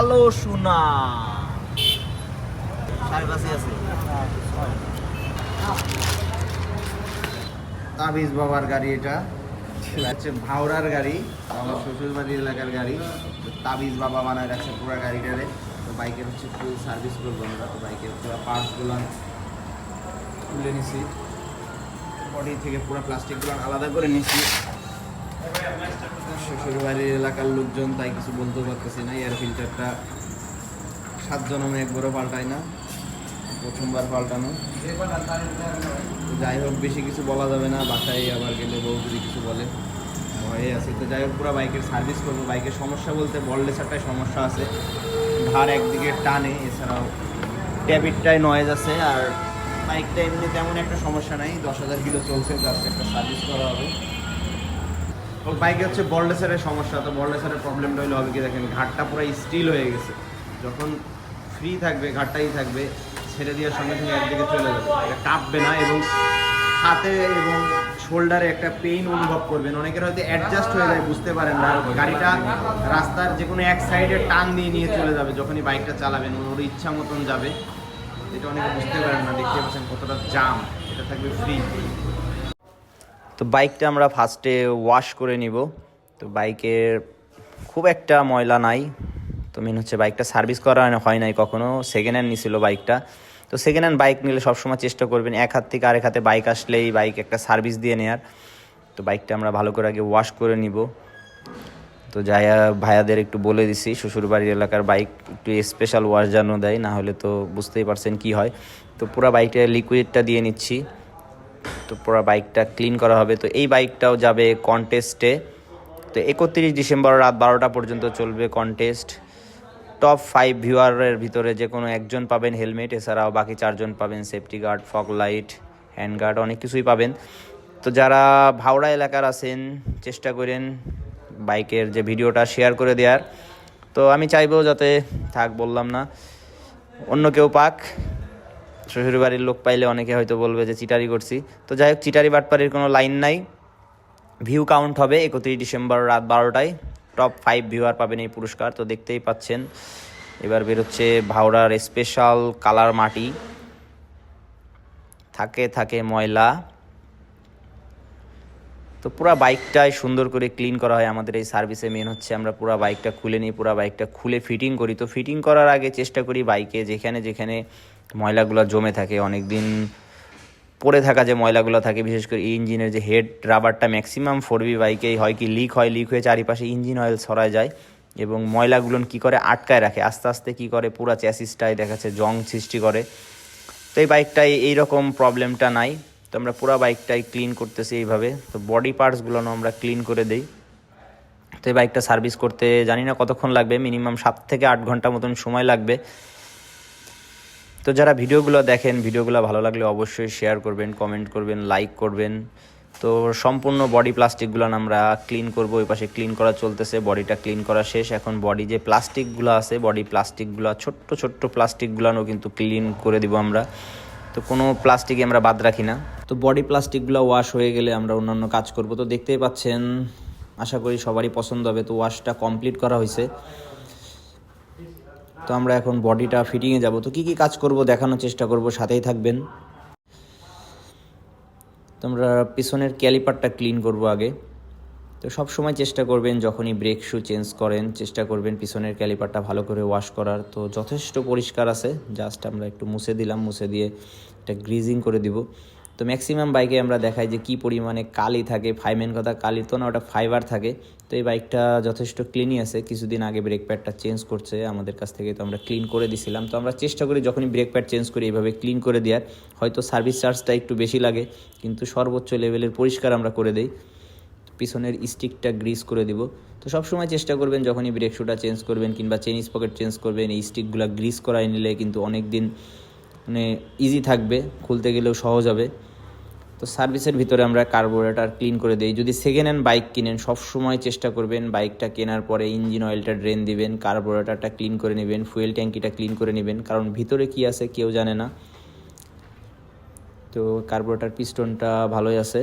কালো সোনা। তাবিজ বাবার গাড়ি এটা। হচ্ছে ভাওরার গাড়ি আমার শ্বশুর বাড়ির এলাকার গাড়ি। তাবিজ বাবা বানায় রাখছে পুরো গাড়িটারে। তো বাইকের হচ্ছে ফুল সার্ভিস করব আমরা। তো বাইকের পুরো পার্টসগুলো তুলে নিছি। বডি থেকে পুরো প্লাস্টিকগুলো আলাদা করে নিছি। শ্বশুর বাড়ির এলাকার লোকজন তাই কিছু বলতে পারতেছি না, এয়ার ফিল্টারটা সাত জনমে একবারও পাল্টায় না, প্রথমবার পাল্টানো। যাই হোক, বেশি কিছু বলা যাবে না, বাসায় আবার গেলে বউ যদি কিছু বলে, ভয়ে আছে। তো যাই হোক, পুরো বাইকের সার্ভিস করব। বাইকের সমস্যা বলতে বললেসারটায় সমস্যা আছে। ভার একদিকে টানে, এছাড়াও ট্যাবিটটায় নয়েজ আছে, আর বাইকটা এমনি তেমন একটা সমস্যা নাই। দশ হাজার কিলো চলছে জাস্ট একটা সার্ভিস করা হবে। বাইকে হচ্ছে বলডেসারের সমস্যা, তো বলডেসারের প্রবলেমটা হলো হবে কি দেখেন, ঘাটটা পুরো স্টিল হয়ে গেছে। যখন ফ্রি থাকবে, ঘাটটাই থাকবে, ছেড়ে দেওয়ার সঙ্গে সঙ্গে একদিকে চলে যাবে। এটা কাঁপবে না এবং হাতে এবং শোল্ডারে একটা পেইন অনুভব করবেন। অনেকের হয়তো অ্যাডজাস্ট হয়ে যায়, বুঝতে পারেন না। গাড়িটা রাস্তার যে কোনো এক সাইডে টান দিয়ে নিয়ে চলে যাবে, যখনই বাইকটা চালাবেন, ওর ইচ্ছা মতন যাবে। এটা অনেকে বুঝতে পারেন না, দেখতে পাচ্ছেন কতটা জাম এটা থাকবে ফ্রি তো বাইকটা আমরা ফার্স্টে ওয়াশ করে নিব। তো বাইকের খুব একটা ময়লা নাই। তো মেন হচ্ছে বাইকটা সার্ভিস করা হয় নাই কখনো। সেকেন্ড হ্যান্ড নিছিল বাইকটা তো সেকেন্ড হ্যান্ড বাইক নিলে সবসময় চেষ্টা করবেন এক হাত থেকে আরেক হাতে বাইক আসলেই বাইক একটা সার্ভিস দিয়ে নেয়ার। তো বাইকটা আমরা ভালো করে আগে ওয়াশ করে নিব। তো যাই ভাইয়াদের একটু বলে দিছি, শ্বশুরবাড়ির এলাকার বাইক একটু স্পেশাল ওয়াশ যেন দেয় না হলে তো বুঝতেই পারছেন কি হয়। তো পুরো বাইকটা লিকুইডটা দিয়ে নিচ্ছি। পুরো বাইকটা ক্লিন করা হবে। তো এই বাইকটাও যাবে কন্টেস্টে তো একত্রিশ ডিসেম্বর রাত বারোটা পর্যন্ত চলবে কন্টেস্ট টপ ফাইভ ভিউয়ারের ভিতরে যে কোনো একজন পাবেন হেলমেট এছাড়াও বাকি চারজন পাবেন safety guard fog light hand guard অনেক কিছুই পাবেন। তো যারা ভাওড়া এলাকার আছেন, চেষ্টা করেন বাইকের যে ভিডিওটা শেয়ার করে দেওয়ার তো আমি চাইব যাতে, থাক বললাম না, অন্য কেউ পাক। শ্বশুরবাড়ির লোক পাইলে অনেকে হয়তো বলবে যে চিটারি করছি। তো যাই হোক, চিটারি বাটপাড়ির কোনো লাইন নাই। ভিউ কাউন্ট হবে একত্রিশ ডিসেম্বর রাত বারোটায়। টপ ফাইভ ভিউয়ার পাবেন এই পুরস্কার, তো দেখতেই পাচ্ছেন। এবার বেরোচ্ছে ভাওড়ার স্পেশাল কালার মাটি। থাকে থাকে ময়লা। তো পুরো বাইকটাই সুন্দর করে ক্লিন করা হয় আমাদের এই সার্ভিসে মেন হচ্ছে আমরা পুরো বাইকটা খুলে নিই, পুরো বাইকটা খুলে ফিটিং করি। তো ফিটিং করার আগে চেষ্টা করি বাইকে যেখানে যেখানে ময়লাগুলো জমে থাকে অনেক দিন পড়ে থাকা যে ময়লাগুলো থাকে, বিশেষ করে ইঞ্জিনের যে হেড রাবারটা ম্যাক্সিমাম ফোর বি বাইকেই হয় কি লিক হয় লিক হয়ে চারিপাশে ইঞ্জিন অয়েল ছড়ায় যায় এবং ময়লাগুলো কি করে আটকায় রাখে, আস্তে আস্তে কি করে পুরো চ্যাসিসটাই দেখাচ্ছে, জং সৃষ্টি করে। তো এই বাইকটাই এইরকম প্রবলেমটা নাই। তো আমরা পুরো বাইকটাই ক্লিন করতেছি এইভাবে। তো বডি পার্টসগুলো আমরা ক্লিন করে দেই। তো এই বাইকটা সার্ভিস করতে জানি না কতক্ষণ লাগবে মিনিমাম সাত থেকে আট ঘণ্টা মতন সময় লাগবে। তো যারা ভিডিওগুলো দেখেন, ভিডিওগুলো ভালো লাগলে অবশ্যই শেয়ার করবেন কমেন্ট করবেন লাইক করবেন। তো সম্পূর্ণ বডি প্লাস্টিকগুলো আমরা ক্লিন করব, ওই পাশে ক্লিন করা চলতেছে বডিটা ক্লিন করা শেষ। এখন বডি যে প্লাস্টিকগুলো আছে বডি প্লাস্টিকগুলো ছোট্ট ছোট্ট প্লাস্টিকগুলোও কিন্তু ক্লিন করে দিব আমরা। তো কোনো প্লাস্টিকই আমরা বাদ রাখি না। তো বডি প্লাস্টিকগুলো ওয়াশ হয়ে গেলে আমরা অন্যান্য কাজ করব। তো দেখতেই পাচ্ছেন, আশা করি সবারই পছন্দ হবে। তো ওয়াশটা কমপ্লিট করা হয়েছে। তো আমরা এখন বডিটা ফিটিংয়ে যাব। তো কি কি কাজ করব দেখানোর চেষ্টা করব, সাথেই থাকবেন। তো আমরা পিছনের ক্যালিপারটা ক্লিন করব আগে। তো সব সময় চেষ্টা করবেন যখনই ব্রেক শু চেঞ্জ করেন, চেষ্টা করবেন পিছনের ক্যালিপারটা ভালো করে ওয়াশ করার। তো যথেষ্ট পরিষ্কার আছে জাস্ট আমরা একটু মুছে দিলাম, মুছে দিয়ে একটা গ্রিজিং করে দিব। তো ম্যাক্সিমাম বাইকে আমরা দেখাই যে কি পরিমাণে কালি থাকে ফাইমেন কথা কালি তো না, ওটা ফাইবার থাকে। তো এই বাইকটা যথেষ্ট ক্লিনই আছে। কিছুদিন আগে ব্রেক প্যাডটা চেঞ্জ করছে, আমাদের কাছ থেকে তো আমরা ক্লিন করে দিছিলাম। তো আমরা চেষ্টা করি যখনই ব্রেক প্যাড চেঞ্জ করি এইভাবে ক্লিন করে দেওয়ার। হয়তো সার্ভিস চার্জটা একটু বেশি লাগে, কিন্তু সর্বোচ্চ লেভেলের পরিষ্কার আমরা করে দেই। পিছনের স্টিকটা গ্রিস করে দিব। তো সবসময় চেষ্টা করবেন যখনই ব্রেক শুটা চেঞ্জ করবেন কিংবা চেনিস পকেট চেঞ্জ করবেন, এই স্টিকগুলো গ্রিস করাই নিলে কিন্তু অনেক দিন মানে ইজি থাকবে, খুলতে গেলেও সহজ হবে। তো সার্ভিসের ভিতরে আমরা কার্বোরেটার ক্লিন করে দিই। যদি সেকেন্ড হ্যান্ড বাইক কিনেন, সবসময় চেষ্টা করবেন বাইকটা কেনার পরে ইঞ্জিন অয়েলটা ড্রেন দিবেন, কার্বোরেটারটা ক্লিন করে নেবেন ফুয়েল ট্যাঙ্কিটা ক্লিন করে নেবেন। কারণ ভিতরে কি আছে কেউ জানে না। তো কার্বোরেটার পিস্টনটা ভালোই আছে।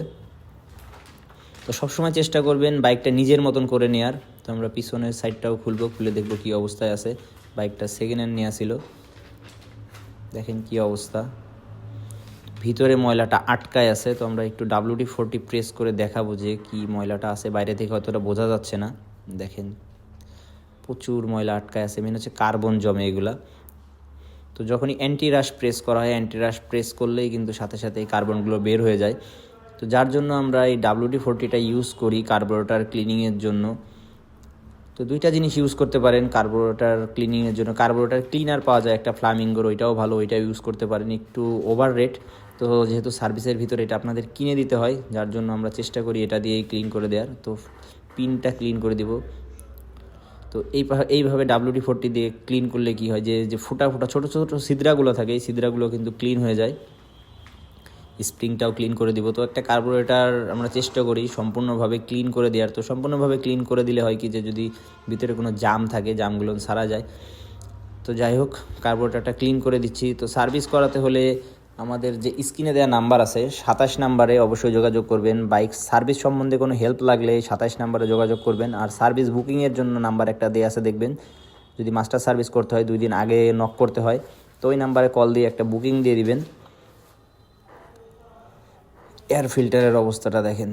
তো সবসময় চেষ্টা করবেন বাইকটা নিজের মতন করে নেওয়ার তো আমরা পিছনের সাইডটাও খুলবো, খুলে দেখব কী অবস্থায় আছে। বাইকটা সেকেন্ড হ্যান্ড নিয়ে আসিল দেখেন কি অবস্থা। ভিতরে ময়লাটা আটকায় আছে, তো আমরা একটু ডাব্লিউডি ফোরটি প্রেস করে দেখাবো যে কি ময়লাটা আছে। বাইরে থেকে হয়তোটা বোঝা যাচ্ছে না। দেখেন, প্রচুর ময়লা আটকায় আছে। মেন হচ্ছে কার্বন জমে এগুলা। তো যখনই অ্যান্টি রাশ প্রেস করা হয় অ্যান্টি রাশ প্রেস করলেই কিন্তু সাথে সাথে এই কার্বনগুলো বের হয়ে যায়। তো যার জন্য আমরা এই ডাব্লিউডি ফোরটিটা ইউজ করি কার্বোরেটার ক্লিনিংয়ের জন্য। তো দুইটা জিনিস ইউজ করতে পারেন কার্বোরেটার ক্লিনিংয়ের জন্য। কার্বোরেটার ক্লিনার পাওয়া যায় একটা ফ্লামিঙ্গোর ওইটাও ভালো, ওইটা ইউজ করতে পারেন। একটু ওভার রেট তো যেহেতু সার্ভিসের ভিতরে এটা আপনাদের কিনে দিতে হয়, যার জন্য আমরা চেষ্টা করি এটা দিয়েই ক্লিন করে দেওয়ার। তো পিনটা ক্লিন করে দিব। তো এই এইভাবে ডাব্লিউডি ফোরটি দিয়ে ক্লিন করলে কি হয় যে যে ফোটা ফোটা ছোটো ছোটো সিদ্রাগুলো থাকে, এই সিদ্রাগুলো কিন্তু ক্লিন হয়ে যায়। স্প্রিংটাও ক্লিন করে দিব। তো একটা কার্বোরেটার আমরা চেষ্টা করি সম্পূর্ণভাবে ক্লিন করে দেওয়ার। তো সম্পূর্ণভাবে ক্লিন করে দিলে হয় কি যে, যদি ভিতরে কোনো জাম থাকে, জামগুলো সারা যায়। তো যাই হোক কার্বোরেটারটা ক্লিন করে দিচ্ছি। তো সার্ভিস করাতে হলে আমাদের যে স্ক্রিনে দেওয়া নাম্বার আছে, সাতাশ নাম্বারে অবশ্যই যোগাযোগ করবেন। বাইক সার্ভিস সম্বন্ধে কোনো হেল্প লাগলে সাতাশ নাম্বারে যোগাযোগ করবেন। আর সার্ভিস বুকিংয়ের জন্য নাম্বার একটা দেওয়া আছে, দেখবেন। যদি মাস্টার সার্ভিস করতে হয়, দুই দিন আগে নক করতে হয়, তো ওই নাম্বারে কল দিয়ে একটা বুকিং দিয়ে দিবেন। এয়ার ফিল্টারের অবস্থাটা দেখেন।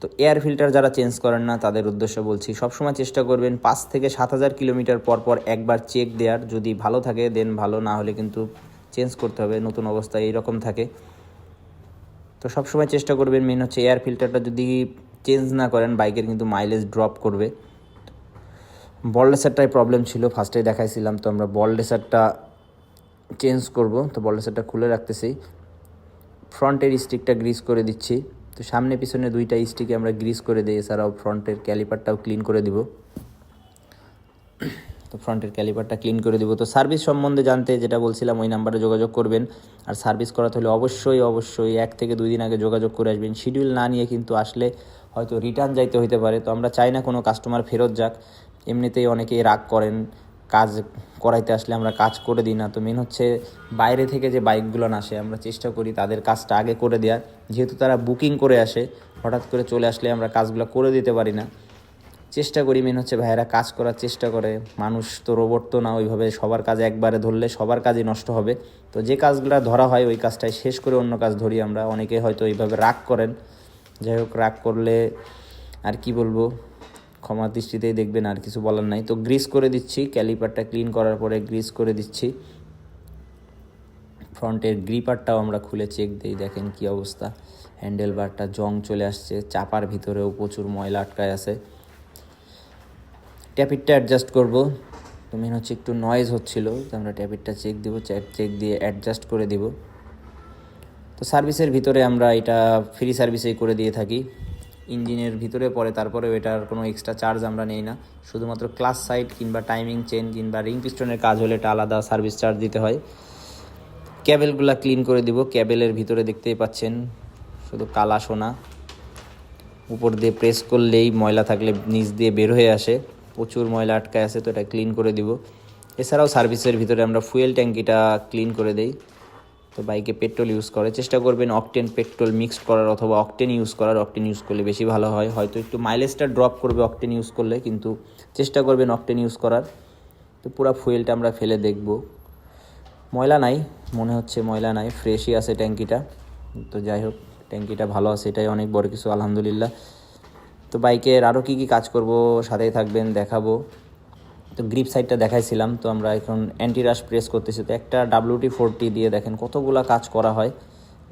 তো এয়ার ফিল্টার যারা চেঞ্জ করেন না, তাদের উদ্দেশ্য বলছি, সবসময় চেষ্টা করবেন পাঁচ থেকে সাত হাজার কিলোমিটার পর পর একবার চেক দেওয়ার যদি ভালো থাকে দেন ভালো, না হলে কিন্তু চেঞ্জ করতে হবে, নতুন অবস্থায় এইরকম থাকে। তো সবসময় চেষ্টা করবেন মেন হচ্ছে এয়ার ফিল্টারটা যদি চেঞ্জ না করেন বাইকের কিন্তু মাইলেজ ড্রপ করবে। বল রেসারটাই প্রবলেম ছিল ফার্স্টেই দেখাইছিলাম, তো আমরা বল রেসারটা চেঞ্জ করব। তো বল রেসারটা খুলে রাখতেছি। ফ্রন্টের স্টিকটা গ্রিস করে দিচ্ছি। তো সামনে পিছনে দুইটা স্টিকে আমরা গ্রিস করে দিই এছাড়াও ফ্রন্টের ক্যালিপারটাও ক্লিন করে দিব। তো ফ্রন্টের ক্যালিপারটা ক্লিন করে দেবো। তো সার্ভিস সম্বন্ধে জানতে যেটা বলছিলাম, ওই নাম্বারে যোগাযোগ করবেন। আর সার্ভিস করাতে হলে অবশ্যই অবশ্যই এক থেকে দুই দিন আগে যোগাযোগ করে আসবেন। শিডিউল না নিয়ে কিন্তু আসলে হয়তো রিটার্ন যাইতে হইতে পারে। তো আমরা চাই না কোনো কাস্টমার ফেরত যাক। এমনিতেই অনেকেই রাগ করেন, কাজ করাইতে আসলে আমরা কাজ করে দিই না। তো মেন হচ্ছে বাইরে থেকে যে বাইকগুলো না আসে, আমরা চেষ্টা করি তাদের কাজটা আগে করে দেওয়ার যেহেতু তারা বুকিং করে আসে, হঠাৎ করে চলে আসলে আমরা কাজগুলো করে দিতে পারি না। চেষ্টা করি মেন হচ্ছে ভাইয়েরা কাজ করার চেষ্টা করে। মানুষ তো রোবট তো না, ওইভাবে সবার কাজ একবারে ধরলে সবার কাজই নষ্ট হবে। তো যে কাজগুলো ধরা হয়, ওই কাজটাই শেষ করে অন্য কাজ ধরি আমরা। অনেকে হয়তো এইভাবে রাগ করেন। যাই হোক, রাগ করলে আর কি বলব? ক্ষমা দৃষ্টিতেই দেখবেন, আর কিছু বলার নাই। তো গ্রিস করে দিচ্ছি ক্যালিপারটা ক্লিন করার পরে গ্রিস করে দিচ্ছি। ফ্রন্টের গ্রিপারটাও আমরা খুলে চেক দিই, দেখেন কি অবস্থা। হ্যান্ডেল বারটা জং চলে আসছে, চাপার ভিতরেও প্রচুর ময়লা আটকায় আছে। ট্যাপিটটা অ্যাডজাস্ট করব। তো মেন হচ্ছে একটু নয়েজ হচ্ছিল, তো আমরা ট্যাপিটটা চেক দিব চেক দিয়ে অ্যাডজাস্ট করে দিব। তো সার্ভিসের ভিতরে আমরা এটা ফ্রি সার্ভিসেই করে দিয়ে থাকি। ইঞ্জিনের ভিতরে, পরে তারপরে এটার কোনো এক্সট্রা চার্জ আমরা নেই না। শুধুমাত্র ক্লাস সাইড কিংবা টাইমিং চেন কিংবা রিং পিস্টনের কাজ হলে এটা আলাদা সার্ভিস চার্জ দিতে হয়। ক্যাবেলগুলো ক্লিন করে দিব। ক্যাবেলের ভিতরে দেখতেই পাচ্ছেন, শুধু কালা সোনা। উপর দিয়ে প্রেস করলেই ময়লা থাকলে নিচ দিয়ে বের হয়ে আসে। প্রচুর ময়লা আটকায় আছে, তো এটা ক্লিন করে দিব। এছাড়াও সার্ভিসের ভিতরে আমরা ফুয়েল ট্যাঙ্কিটা ক্লিন করে দেই। তো বাইকে পেট্রোল ইউজ করে। চেষ্টা করবেন অকটেন পেট্রোল মিক্সড করার অথবা অকটেন ইউজ করার। অকটেন ইউজ করলে বেশি ভালো হয়। হয়তো একটু মাইলেজটা ড্রপ করবে অকটেন ইউজ করলে, কিন্তু চেষ্টা করবেন অকটেন ইউজ করার। তো পুরো ফুয়েলটা আমরা ফেলে দেখব। ময়লা নাই, মনে হচ্ছে ময়লা নাই। ফ্রেশই আছে ট্যাঙ্কিটা তো যাই হোক ট্যাঙ্কিটা ভালো আছে, এটাই অনেক বড় কিছু, আলহামদুলিল্লাহ। তো বাইকের আরও কী কী কাজ করব, সাথেই থাকবেন, দেখাবো। তো গ্রিপ সাইডটা দেখাইছিলাম, তো আমরা এখন অ্যান্টি রাশ প্রেস করতেছি। তো একটা ডাব্লিউটি ফোরটি দিয়ে দেখেন কতগুলা কাজ করা হয়।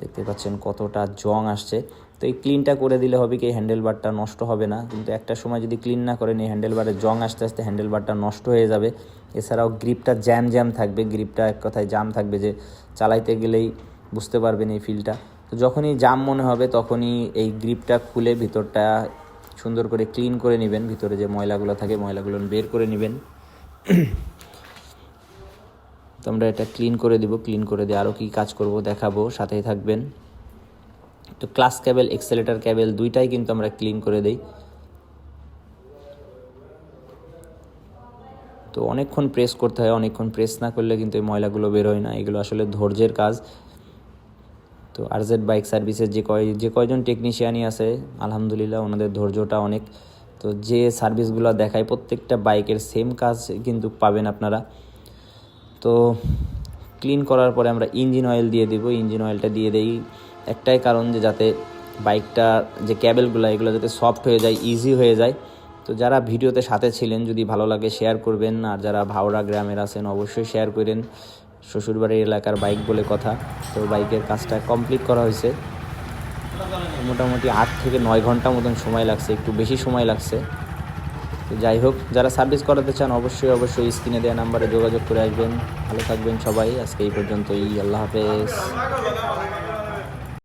দেখতে পাচ্ছেন কতটা জং আসছে। তো এই ক্লিনটা করে দিলে হবে কি হ্যান্ডেল বারটা নষ্ট হবে না। কিন্তু একটা সময় যদি ক্লিন না করেন, এই হ্যান্ডেল বারে জং আসতে আসতে হ্যান্ডেল বারটা নষ্ট হয়ে যাবে। এছাড়াও গ্রিপটা জ্যাম জ্যাম থাকবে। গ্রিপটা এক কথায় জাম থাকবে যে চালাইতে গেলেই বুঝতে পারবেন এই ফিলটা তো যখনই জাম মনে হবে, তখনই এই গ্রিপটা খুলে ভিতরটা সুন্দর করে ক্লিন করে নেবেন, ভিতরে যে ময়লাগুলো থাকে ময়লাগুলো বের করে নেবেন। তো আমরা এটা ক্লিন করে দিব ক্লিন করে দিয়ে আরও কী কাজ করব দেখাবো, সাথেই থাকবেন। তো ক্লাস ক্যাবেল এক্সেলেটার ক্যাবেল দুইটাই কিন্তু আমরা ক্লিন করে দেই। তো অনেকক্ষণ প্রেস করতে হয়, অনেকক্ষণ প্রেস না করলে কিন্তু এই ময়লাগুলো বেরোয় না, এগুলো আসলে ধৈর্যের কাজ। তো আরজেড বাইক সার্ভিসের যে কয়, যে কয়জন টেকনিশিয়ানই আছে, আলহামদুলিল্লাহ ওনাদের ধৈর্যটা অনেক। তো যে সার্ভিসগুলো দেখায় প্রত্যেকটা বাইকের সেম কাজ কিন্তু পাবেন আপনারা। তো ক্লিন করার পরে আমরা ইঞ্জিন অয়েল দিয়ে দিব। ইঞ্জিন অয়েলটা দিয়ে দেই। একটাই কারণ যে যাতে বাইকটা, যে ক্যাবেলগুলো এগুলো যাতে সফট হয়ে যায় ইজি হয়ে যায়। তো যারা ভিডিওতে সাথে ছিলেন, যদি ভালো লাগে শেয়ার করবেন। আর যারা ভাওড়া গ্রামের আছেন, অবশ্যই শেয়ার করেন। শ্বশুরবাড়ির এলাকার বাইক বলে কথা। তো বাইকের কাজটা কমপ্লিট করা হয়েছে। মোটামুটি আট থেকে নয় ঘণ্টা মতন সময় লাগছে, একটু বেশি সময় লাগছে। তো যাই হোক, যারা সার্ভিস করাতে চান অবশ্যই অবশ্যই স্ক্রিনে দেওয়া নাম্বারে যোগাযোগ করে আসবেন। ভালো থাকবেন সবাই। আজকে এই পর্যন্তই। আল্লাহ হাফেজ।